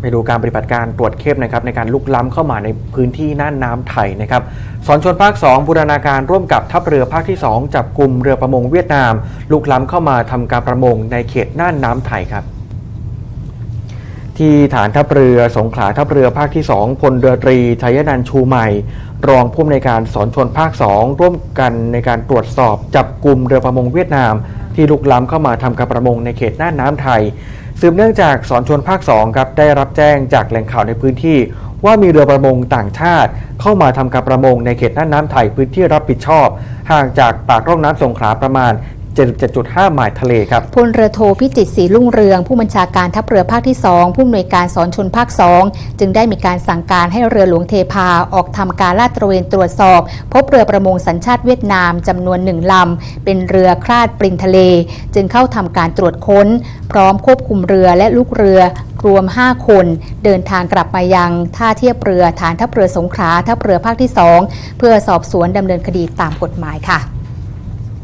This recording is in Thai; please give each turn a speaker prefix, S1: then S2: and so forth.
S1: ไปดูการปฏิบัติการตรวจเข้มนะครับในการลุกล้ำเข้ามาในพื้นที่น่านน้ำไทยนะครับสอนชนภาค 2 บูรณาการร่วมกับทัพเรือภาคที่ 2 จับกลุ่มเรือประมงเวียดนาม ลุกล้ำเข้ามาทำการประมงในเขตน่านน้ำไทยครับที่ฐานทัพเรือสงขลาทัพเรือภาคที่ 2พลเรือตรีชัยนันชูใหม่ รองผู้อำนวยการสอนชนภาค 2 ร่วมกันในการตรวจสอบจับกลุ่มเรือประมงเวียดนาม ที่ลุกล้ำเข้ามาทำการประมงในเขตน่านน้ำไทย สืบเนื่องจากสอนชนภาค2ครับได้รับแจ้งจากแหล่งข่าวในพื้นที่ ว่ามีเรือประมงต่างชาติ เข้ามาทำการประมงในเขตน่านน้ำไทยพื้นที่รับผิดชอบ ห่างจากปากร่องน้ำสงขลาประมาณ 77.5ไมล์ทะเลครับ
S2: พลเรือโทพิจิตรศรีลุ่งเรือง ผู้บัญชาการทัพเรือภาคที่ 2 ผู้อำนวยการสอนชนภาค 2 จึงได้มีการสั่งการให้เรือหลวงเทพาออกทำการลาดตระเวนตรวจสอบ พบเรือประมงสัญชาติเวียดนามจำนวนหนึ่งลำ เป็นเรือคลาดปริงทะเล จึงเข้าทำการตรวจค้น พร้อมควบคุมเรือและลูกเรือรวม 5 คน เดินทางกลับมายังท่าเทียบเรือฐานทัพเรือสงขลาทัพเรือภาคที่ 2 เพื่อสอบสวนดำเนินคดีตามกฎหมายค่ะ